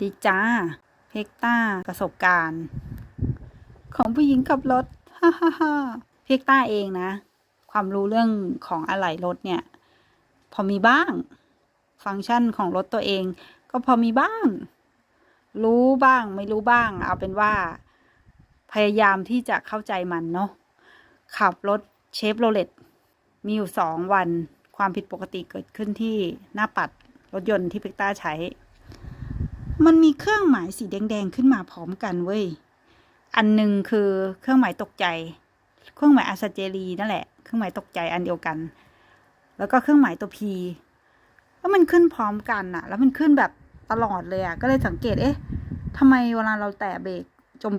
ดีจ้า เพกต้าประสบการณ์ ของผู้หญิงขับรถ ฮ่าฮ่าฮ่าเพกต้าเองนะ ความรู้เรื่องของอะไหล่รถเนี่ย พอมีบ้าง ฟังก์ชันของรถตัวเอง ก็พอมีบ้าง รู้บ้างไม่รู้บ้าง เอาเป็นว่า พยายามที่จะเข้าใจมันเนาะ ขับรถเชฟโรเลตมีอยู่สองวันความผิดปกติเกิดขึ้นที่หน้าปัดรถยนต์ที่เพกต้าใช้ มันมีเครื่องหมายสีแดง ๆ ขึ้นมาพร้อมกันเว้ย อันหนึ่งคือเครื่องหมายตกใจ เครื่องหมายอาซาเจรีนั่นแหละ เครื่องหมายตกใจอันเดียวกัน แล้วก็เครื่องหมายตัวพีแล้วมันขึ้นพร้อมกันอะแล้วมันขึ้นแบบตลอดเลยอะก็เลยสังเกต เอ๊ะทำไมเวลาเราแตะเบรก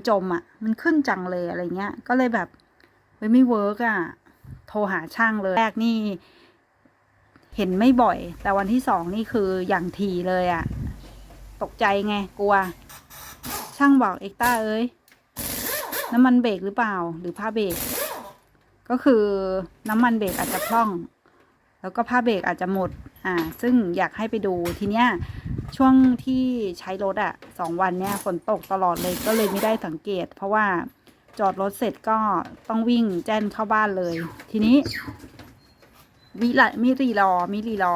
จมๆอะมันขึ้นจังเลยอะไรเงี้ย ก็เลยแบบเฮ้ยไม่เวิร์กอะโทรหาช่างเลยแรกนี่ เห็นไม่บ่อย แต่วันที่สองนี่คืออย่างทีเลยอะ ตกใจไงกลัว ช่างบอกเอกต้าเอ้ยน้ำมันเบรกหรือเปล่าหรือผ้าเบรกก็คือน้ำมันเบรกอาจจะพร่อง แล้วก็ผ้าเบรกอาจจะหมดอ่าซึ่งอยากให้ไปดูทีเนี้ยช่วงที่ใช้รถอะสองวันเนี้ยฝนตกตลอดเลยก็เลยไม่ได้สังเกต เพราะว่าจอดรถเสร็จก็ต้องวิ่งแจ้นเข้าบ้านเลย ทีนี้วิละมิรีรอมิรีรอ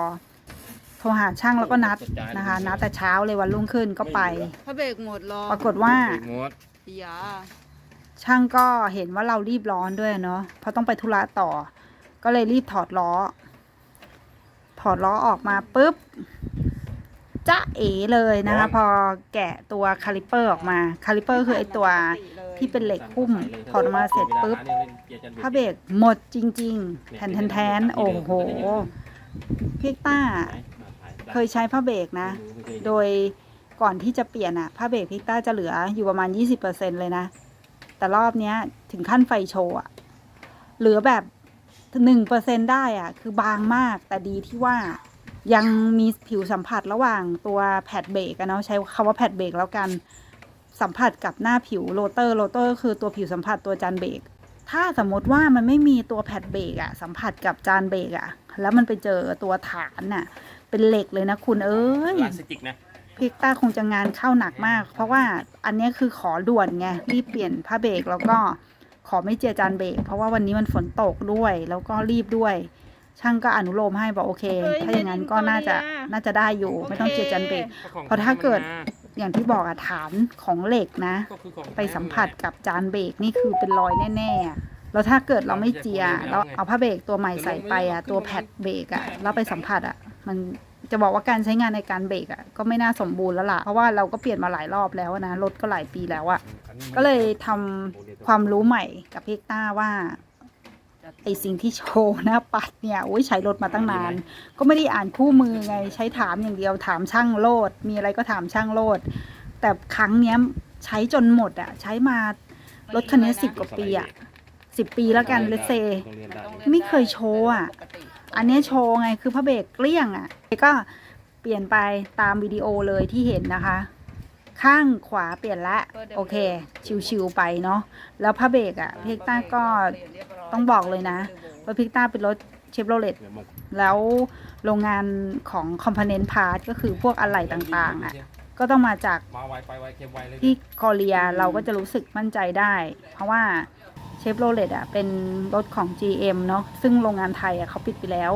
โทรหาช่างแล้วก็นัดนะคะ นัดแต่เช้าเลยวันรุ่งขึ้นก็ไปพระเบรกหมดรอปรากฏว่าเบรกงดอย่าช่างก็เห็นว่าเรารีบร้อนด้วยเนาะเพราะต้องไปธุระต่อ ก็เลยรีบถอดล้อ ถอดล้อออกมาปุ๊บจ้าเอ๋เลยนะคะ พอแกะตัวคาลิเปอร์ออกมาคาลิเปอร์คือไอตัวที่เป็นเหล็กหุ้มถอดออกมาเสร็จปุ๊บผ้าเบรกหมดจริง ๆ แทนแทนแทนๆโอ้โหพี่ต้า เคยใช้ผ้าเบรกนะ โดยก่อนที่จะเปลี่ยนอะผ้าเบรกพิกต้าจะเหลืออยู่ประมาณ 20%เลยนะ แต่รอบเนี้ยถึงขั้นไฟโชว์อะเหลือแบบหนึ่งเปอร์เซ็นได้อะคือบางมากแต่ดีที่ว่ายังมีผิวสัมผัสระหว่างตัวแพดเบรกอะเนาะใช้คำว่าแพดเบรกแล้วกันสัมผัสกับหน้าผิวโรเตอร์โรเตอร์คือตัวผิวสัมผัสตัวจานเบรกถ้าสมมติว่ามันไม่มีตัวแพดเบรกอะสัมผัสกับจานเบรกอะแล้วมันไปเจอตัวฐานน่ะ เป็นเหล็กเลยนะคุณเอ้ยพลาสติกนะพิกต้าคงจะงานเข้าหนักมาก เพราะว่าอันเนี้ยคือขอด่วนไงรีบเปลี่ยนผ้าเบรกแล้วก็ขอไม่เจียจานเบรกเพราะว่าวันนี้มันฝนตกด้วยแล้วก็รีบด้วย ช่างก็อนุโลมให้บอกโอเค ถ้าอย่างนั้นก็น่าจะน่าจะได้อยู่ไม่ต้องเจียจานเบรกเพราะถ้าเกิดอย่างที่บอกอะฐานของเหล็กนะ ไปสัมผัสกับจานเบรกนี่คือเป็นรอยแน่ๆอะแล้วถ้าเกิดเราไม่เจียเราเอาผ้าเบรกตัวใหม่ใส่ไปอะตัวแพดเบรกอะแล้วไปสัมผัสอะ มันจะบอกว่าการใช้งานในการเบรกอะก็ไม่น่าสมบูรณ์แล้วล่ะ เพราะว่าเราก็เปลี่ยนมาหลายรอบแล้วนะรถก็หลายปีแล้วอะก็เลยทำความรู้ใหม่กับเพกต้าว่าไอสิ่งที่โชว์หน้าปัดเนี่ยโอ้ยใช้รถมาตั้งนาน ก็ไม่ได้อ่านคู่มือไงใช้ถามอย่างเดียวถามช่างโลด มีอะไรก็ถามช่างโลด แต่ครั้งเนี้ยใช้จนหมดอะใช้มารถคันนี้สิบกว่าปีอะสิบปีแล้วกันเลเซไม่เคยโชว์อะปกติ อันเนี้ยโชว์ไงคือพระเบรกเกลี้ยงอะ่ะก็เปลี่ยนไปตามวิดีโอเลยที่เห็นนะคะ ข้างขวาเปลี่ยนละโอเค ชิวๆไปเนาะแล้วพระเบรกอะ่ะพิกต้าก็ต้องบอกเลยนะว่าพิกต้าเป็นรถเชฟโรเลตแล้วโรงงานของคอมโพเนนต์พาร์ทก็คือพวกอะไหล่ต่างๆอะ่ะก็ต้องมาจากมาไวไปไวเค็มไวเลยที่เกาหลีเราก็จะรู้สึกมั่นใจได้ เพราะว่าเช ฟโรเลตอะเป็นรถของ GM เนาะซึ่งโรงงานไทยอะเขาปิดไปแล้ว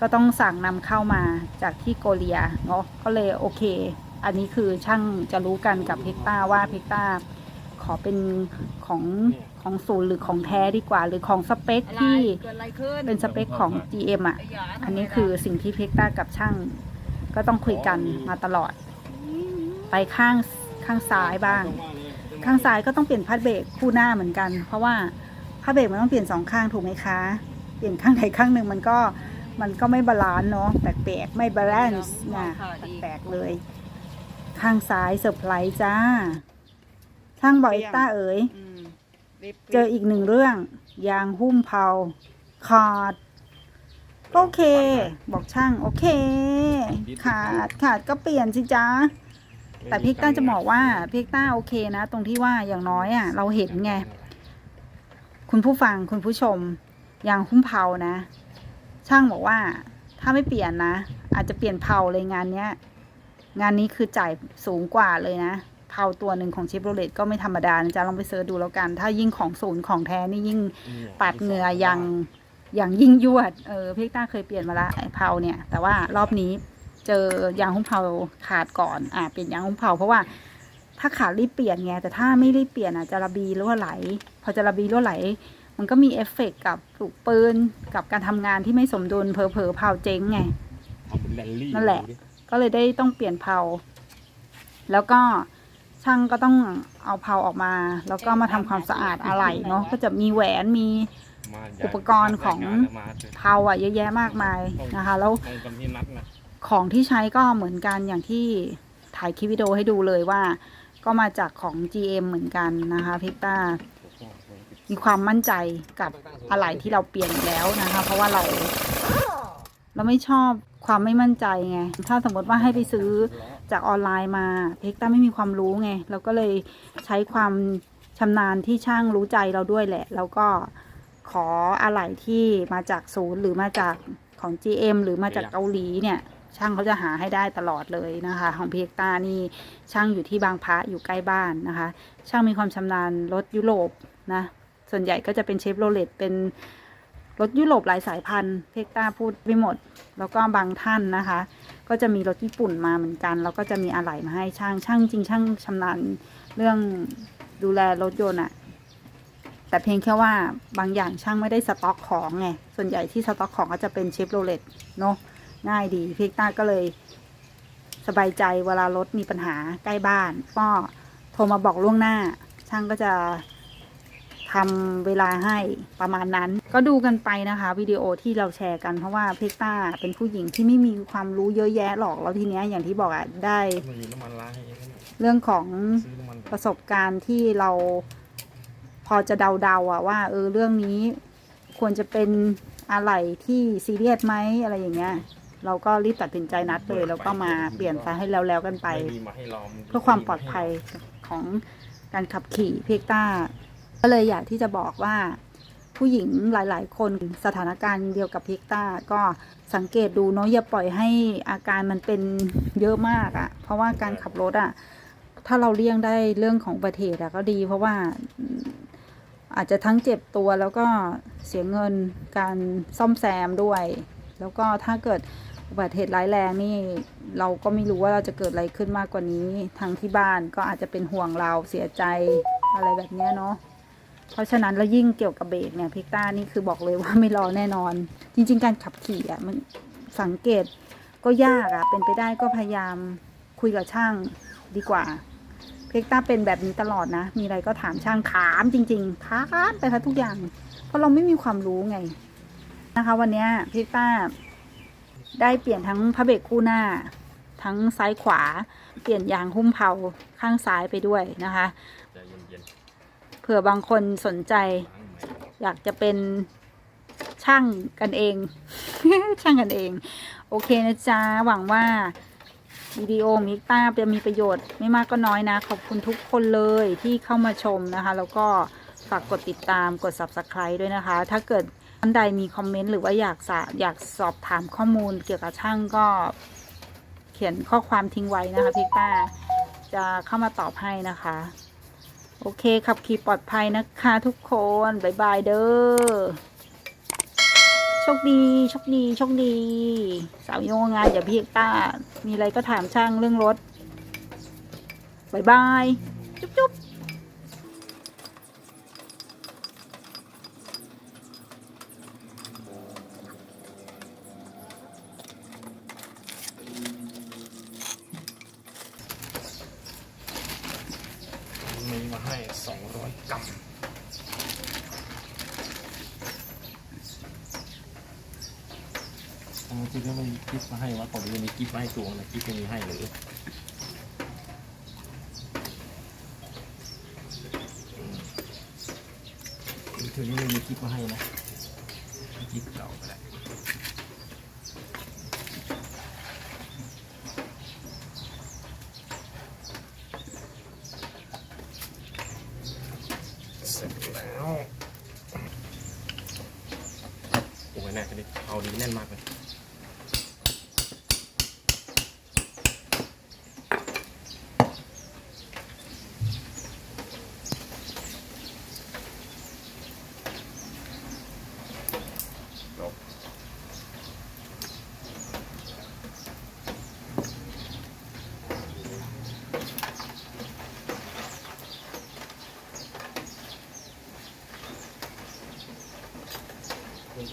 ก็ต้องสั่งนำเข้ามาจากที่เกาหลีเนาะก็เลยโอเค อันนี้คือช่างจะรู้กันกับเพกต้าว่าเพกต้าขอเป็นของของศูนย์หรือของแท้ดีกว่า หรือของสเปคอะไรที่เกิดอะไรขึ้นเป็นสเปคของ GM อะไย่าทำไมอันนี้คือสิ่งที่เพกต้ากับช่าง ก็ต้องคุยกันมาตลอด ไปข้างข้างซ้ายบ้าง ข้างซ้ายก็ต้องเปลี่ยนพัดเบรกคู่หน้าเหมือนกัน เพราะว่าผ้าเบรกมันต้องเปลี่ยนสองข้างถูกไหมคะ เปลี่ยนข้างใดข้างหนึ่งมันก็มันก็ไม่บาลานซ์เนาะแปลกๆไม่บาลานซ์นะแปลกๆเลย ข้างซ้ายเซอร์ไพรส์จ้าช่างบอกเอ็กต้าเอ๋ยอืมรีบเจออีกหนึ่งเรื่อง ยางหุ้มเผาขาดก็โอเค บอกช่าง โอเค ขาดขาดก็เปลี่ยนสิจ้า แต่พิกต้าจะบอกว่าพิกต้าโอเคนะ ตรงที่ว่าอย่างน้อยอะเราเห็นไง คุณผู้ฟังคุณผู้ชมยางหุ้มเผานะ ช่างบอกว่าถ้าไม่เปลี่ยนนะ อาจจะเปลี่ยนเผาเลยงานเนี้ย งานนี้คือจ่ายสูงกว่าเลยนะเผาตัวหนึ่งของเชฟโรเลตก็ไม่ธรรมดานะจ๊ะลองไปเสิร์ชดูแล้วกัน ถ้ายิ่งของศูนย์ของแท้นี่ยิ่งปาดเหงื่ออย่างอย่างยิ่งยวด เออพี่ต้าเคยเปลี่ยนมาละไอ้เผาเนี่ย แต่ว่ารอบนี้ เจอยางหุ้มเผาขาดก่อน อ่าเปลี่ยนยางหุ้มเผาเพราะว่าถ้าขาดรีบเปลี่ยนไงแต่ถ้าไม่รีบเปลี่ยนอะจะระบีรั่วไหล พอจะระบีรั่วไหล มันก็มีเอฟเฟกต์กับปลูกปืนกับการทำงานที่ไม่สมดุลเผลอๆเผาเจ๊งไงนั่นแหละ ก็เลยได้ต้องเปลี่ยนเผาแล้วก็ช่างก็ต้องเอาเผาออกมา แล้วก็มาทำความสะอาดอะไหล่เนาะก็จะมีแหวนมีอุปกรณ์ของเผาอะเยอะแยะมากมายนะคะ แล้ว ของที่ใช้ก็เหมือนกันอย่างที่ถ่ายคลิปวิดีโอให้ดูเลยว่า ก็มาจากของ GM เหมือนกันนะคะพิกตามีความมั่นใจกับอะไหล่ที่เราเปลี่ยนแล้วนะคะ เพราะว่าเราเราไม่ชอบความไม่มั่นใจไง ถ้าสมมติว่าให้ไปซื้อจากออนไลน์มาเพิกต้าไม่มีความรู้ไง เราก็เลยใช้ความชำนาญที่ช่างรู้ใจเราด้วยแหละ แล้วก็ขออะไหล่ที่มาจากศูนย์หรือมาจากของ GM หรือมาจากเกาหลีเนี่ย ช่างเขาจะหาให้ได้ตลอดเลยนะคะ ของเพิกตานี่ช่างอยู่ที่บางพระอยู่ใกล้บ้านนะคะ ช่างมีความชำนาญรถยุโรปนะส่วนใหญ่ก็จะเป็นเชฟโรเลตเป็นรถยุโรปหลายสายพันธุ์เพกตาพูดไม่หมด แล้วก็บางท่านนะคะ ก็จะมีรถญี่ปุ่นมาเหมือนกัน แล้วก็จะมีอะไหล่มาให้ช่างช่างจริงช่างชำนาญเรื่องดูแลรถยนต์อะแต่เพียงแค่ว่าบางอย่างช่างไม่ได้สต็อกของไงส่วนใหญ่ที่สต็อกของก็จะเป็นเชฟโรเลตเนาะ ง่ายดีเพกต้าก็เลยสบายใจเวลารถมีปัญหาใกล้บ้าน ก็โทรมาบอกล่วงหน้า ช่างก็จะทำเวลาให้ประมาณนั้น ก็ดูกันไปนะคะ วิดีโอที่เราแชร์กันเพราะว่าเพกต้าเป็นผู้หญิงที่ไม่มีความรู้เยอะแยะหรอกแล้วทีเนี้ยอย่างที่บอกอะได้ เรื่องของประสบการณ์ที่เราพอจะเดาๆอะว่า เออเรื่องนี้ควรจะเป็นอะไรที่ซีเรียสไหมอะไรอย่างเงี้ย เราก็รีบตัดสินใจนัดเลยแล้วก็มาเปลี่ยนซะให้แล้วๆกันไปไม่มีมาให้ลองเพื่อความปลอดภัยของการขับขี่เพกต้า ก็เลยอยากที่จะบอกว่า ผู้หญิงหลาย ๆ คนสถานการณ์เดียวกับเพกต้า ก็สังเกตดูเนาะอย่าปล่อยให้อาการมันเป็นเยอะมากอะ่ะ เพราะว่าการขับรถอะ่ะถ้าเราเลี่ยงได้เรื่องของอุบัติเหตุอะก็ดี เพราะว่าอืมอาจจะทั้งเจ็บตัวแล้วก็เสียเงินการซ่อมแซมด้วย แล้วก็ถ้าเกิด อุบัติเหตุร้ายแรงนี่เราก็ไม่รู้ว่าเราจะเกิดอะไรขึ้นมากกว่านี้ทางที่บ้านก็อาจจะเป็นห่วงเราเสียใจอะไรแบบนี้เนาะเพราะฉะนั้นแล้วยิ่งเกี่ยวกับเบรกเนี่ยพิกต้านี่คือบอกเลยว่าไม่รอแน่นอน จริง ๆ การขับขี่อะมันสังเกตก็ยากอะเป็นไปได้ก็พยายามคุยกับช่างดีกว่าเพกต้าเป็นแบบนี้ตลอดนะ มีอะไรก็ถามช่างถามจริงๆถามไปทั้งทุกอย่าง เพราะเราไม่มีความรู้ไงนะคะ วันนี้เพกต้า ได้เปลี่ยนทั้งพระเบรกคู่หน้า ทั้งซ้ายขวา เปลี่ยนยางหุ้มเผาข้างซ้ายไปด้วยนะคะเผื่อบางคนสนใจ อยากจะเป็นช่างกันเอง ช่างกันเอง โอเคนะจ๊ะ หวังว่าวิดีโอมิกต้าจะมีประโยชน์ไม่มากก็น้อยนะ ขอบคุณทุกคนเลยที่เข้ามาชมนะคะ แล้วก็ฝากกดติดตามกด subscribe ด้วยนะคะ ถ้าเกิด ท่านใดมีคอมเมนต์หรือว่าอยากสอยากสอบถามข้อมูลเกี่ยวกับช่างก็เขียนข้อความทิ้งไว้นะคะพิกต้าจะเข้ามาตอบให้นะคะ โอเคขับขี่ปลอดภัยนะคะทุกคนบ๊ายบายเด้อโชคดีโชคดีโชคดี สาวโยงงานอย่าพี่ต้า มีอะไรก็ถามช่างเรื่องรถบ๊ายบาย จุ๊บจุ๊บ มีมาให้สองร้อยกรัม อ๋อไม่มีกิฟต์มาให้วะผมจะมีกิฟต์มาให้ตัวนะกิฟต์ไม่มีให้หรือถึงนี้ไม่มีกิฟต์มาให้นะกิฟต์เก่าไปแล้วเสร็จแล้วโอ้ยแน่จะได้เอาดีแน่นมากเลย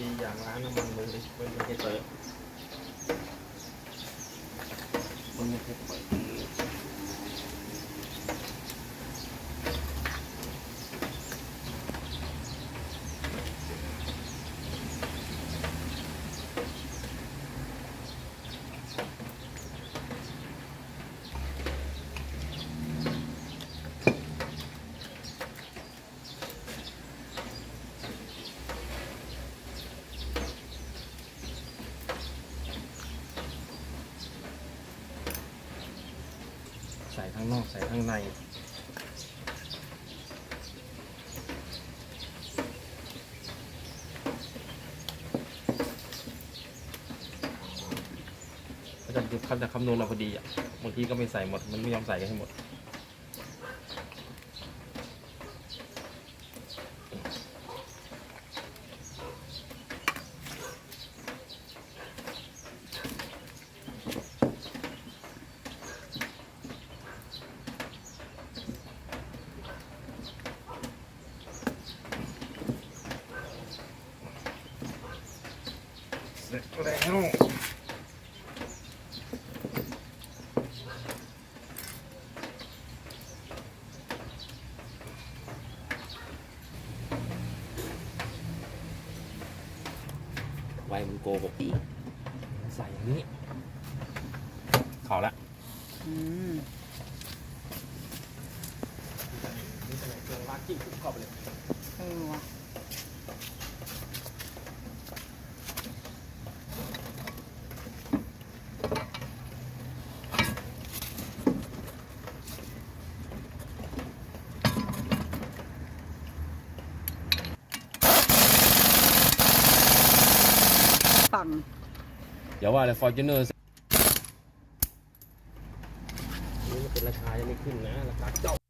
ดีอย่างร้านน้ำมันมือดิมันไม่ได้เปิดมันไม่ได้เปิด นอกใส่ข้างในเขาจะดูเขาจะคำนวณเราพอดีอะบางทีก็ไม่ใส่หมด มันไม่ยอมใส่กันให้หมด ไวมันโกหกใส่อย่างนี้ขอละอืมนี่เป็นเครื่องล้างจิ้มเข้าไปเลยเออว่ะ อย่าว่าเลยฟอร์จูเนอร์นี่มันเป็นราคายังไม่ขึ้นนะราคาเจ้า